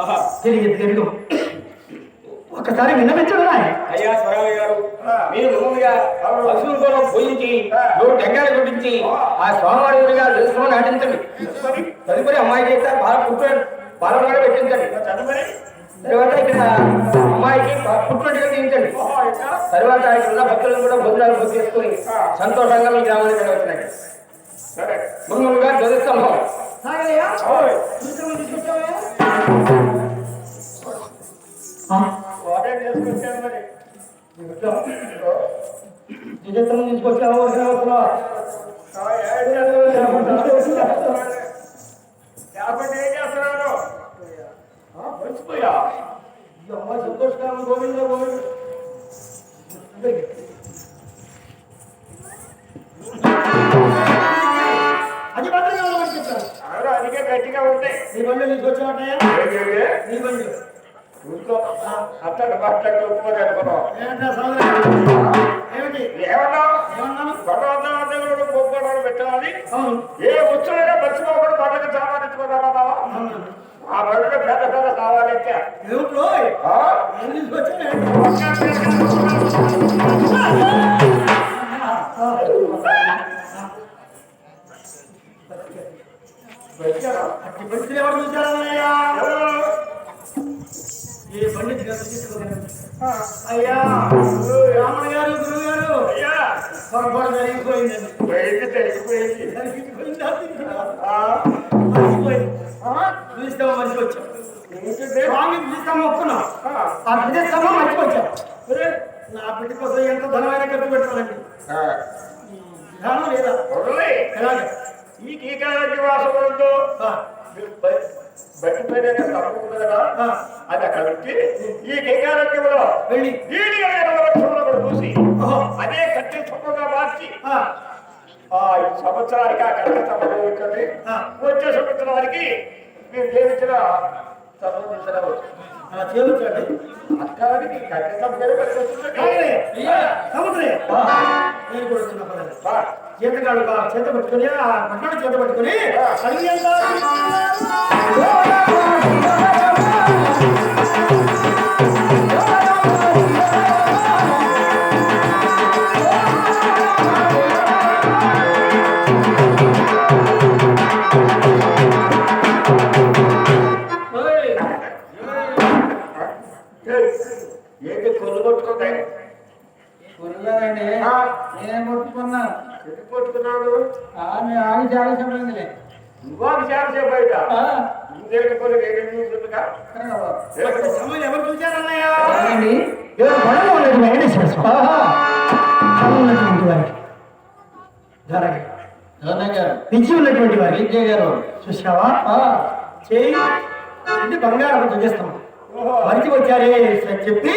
ఆహా. తిరిగి తెలుగు ఒకసారి విన్నవించడు అయ్యా గారు మీరు ముందుగా పశువుల కోసం పూజించి నువ్వు టెంకాయలు కొట్టించి ఆ. స్వామివారి గురిగా తెలుసుకొని నటించండి. తదుపరి అమ్మాయి చేత బాగా పుట్టు బాలవాడ పెట్టించండి. తర్వాత ఇక్కడ అమ్మాయికి పుట్టినట్టుగా తీయించండి. తర్వాత ఇక్కడ ఉన్న భక్తులను కూడా భోజనాలు బుక్ చేసుకుని సంతోషంగా మీ గ్రామానికి వెళ్ళవచ్చునండి. ముందుగా నిజత్వం తీసుకొచ్చావు అమ్మాయి సంతోషకాలం గోవింద గోవింద. అది వాళ్ళకి చెప్తాను అందుకే గట్టిగా ఉంటాయి నీ బండి తీసుకొచ్చావటయ్యా నీ బండి. అత్తడు మాట్లాడి ఒప్పుకోదు అనుకున్నాం ఏంటా సోదరా? ఏమిటి ఏమన్నా? ఏమన్నాను భగవంతుడు గొప్ప పెట్టాలని అవును. ఏ ఉత్సవైనా మర్చిపోకూడదు పండుగ అవును. ఆ పండుగ పెద్ద పెద్ద కావాలంటే? అట్టి పరిస్థితులు ఎవరు చూశారన్నయ్యా? అయ్యా రామణ గారు గురువు గారు అయ్యా పొరపాటు జరిగిపోయిందండి జరిగిపోయిందా? జరిగిపోయింది. పిలుస్తామా ఏంటిది? స్వామి పిలుస్తామా ఒప్పుకున్నాం ఆ, పిలుస్తామా ఒరే, నా బిడ్డ కోసం ఎంత ధనమైన ఖర్చు పెట్టాలండి ఆ, విధానం లేదా. ఎలాగ? ఈ కీకాలకి వాసనలతో ఆ, బట్టి పైన కదా అది అక్కడ పెట్టి ఈ కూడా చూసి అదే కట్టి మార్చి ఈ సంవత్సరానికి ఆ ఆ. వచ్చే సంవత్సరానికి మీరు తీసుకురావచ్చు అలా చేయవచ్చండి అక్కడికి కట్టి అయ్యా, సముద్రే నేను కూడా చిన్న పదాలు చేతగాడు చేత పట్టుకుని ఆ పట్టణం చేత పట్టుకుని ఏంటి కొల్లు కొట్టుకుంటాయి ఆ. నేను ముట్టుకున్నా ఎందుకు కొట్టుకున్నాడు? ఆమె ఆమె చాలా చెప్పలేదు నువ్వు ఇంకేటి కొన్ని ఏమేమి చూస్తుందిగా సమయం ఎవరు చూశారన్నయ్య ఉన్నటువంటి వారికి. విజయ్ గారు. చూసావా చేయి అంటే బంగారం ధ్వజస్తం వరికి వచ్చారే అని చెప్పి.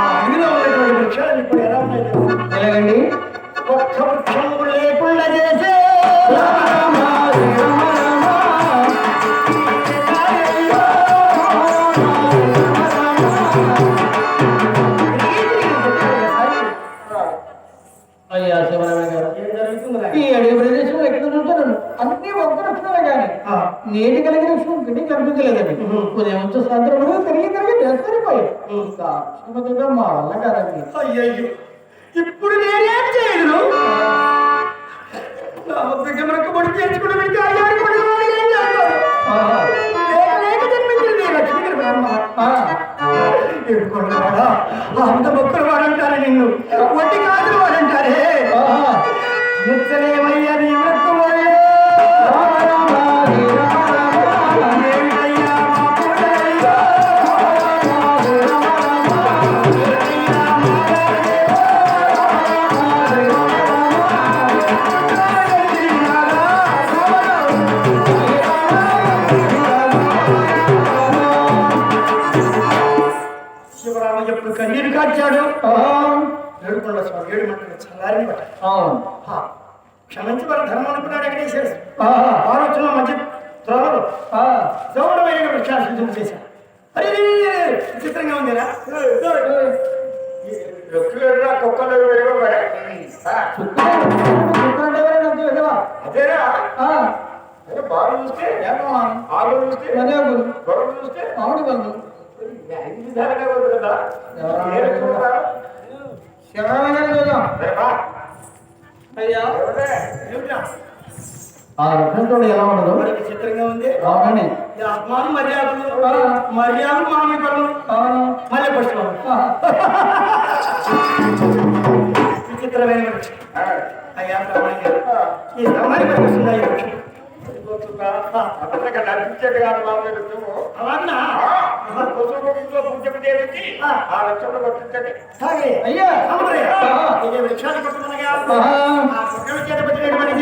అడవిలో ఉండేటువంటి వృక్షాలు ఇప్పుడు ఎలా ఉన్నాయి ఎలాగండి ఒక్క వృక్షం లేకుండా చేసే అయ్యా శివరామయ్య గారు సాయంత్రం తిరిగి తిరిగి తిరిగి చేస్తారిపోయి మా వల్ల కాదండి. అయ్యయ్యో ఇప్పుడు నేనేం చేయను? నా విగ్రహకు పొడి చేర్చుకుని పెడితే అయ్యారు వాడు ఏం. లేక లేక జన్మించింది లక్ష్మీ బ్రహ్మ అంత భక్తులు వాడంటారు నిన్ను. వడ్డీ కాదులు వాడంటారే. నిత్యలేమయ్యా నీ కాచాడు ఏడుకొండ స్వామి ఏడు మంటలు చల్లారిని పట్టాడు క్షమించి మన ధర్మం అనుకున్నాడు వెంకటేశ్వర ఆహా. ఆలోచన మధ్య త్వరలో వృక్షాలు సిద్ధం చేశాను అరే విచిత్రంగా ఉందిరా. కుక్కలు చుక్కలు చుక్కలు అంటే ఎవరైనా అంతే విధవా? అదేనా ఆ, అదే బాగా చూస్తే ఆలు చూస్తే గొడవ చూస్తే. మామిడి. విధాలుగా ఉంది కదా ఏ రకంగా? శివరామ గారి చూద్దాం. అయ్యా? ఆ వృక్షంతో ఎలా ఉండదు మరి విచిత్రంగా ఉంది. ఈ ఆత్మాను మర్యాదలు. మర్యాదలు పనులు అవును మళ్ళీ. విచిత్రమైన అయ్యా ఈ ధర్మాన్ని పనిపిస్తుందా నడిపించేది కాదు బాబు పూజకు చేయించి ఆ. ఆ లక్ష్యంలో కొట్టించండి సాగే అయ్యా కొట్టుకునగా ఆహా. ఆ కుక్కల చేత పట్టినటువంటి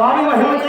ఆ స్వామి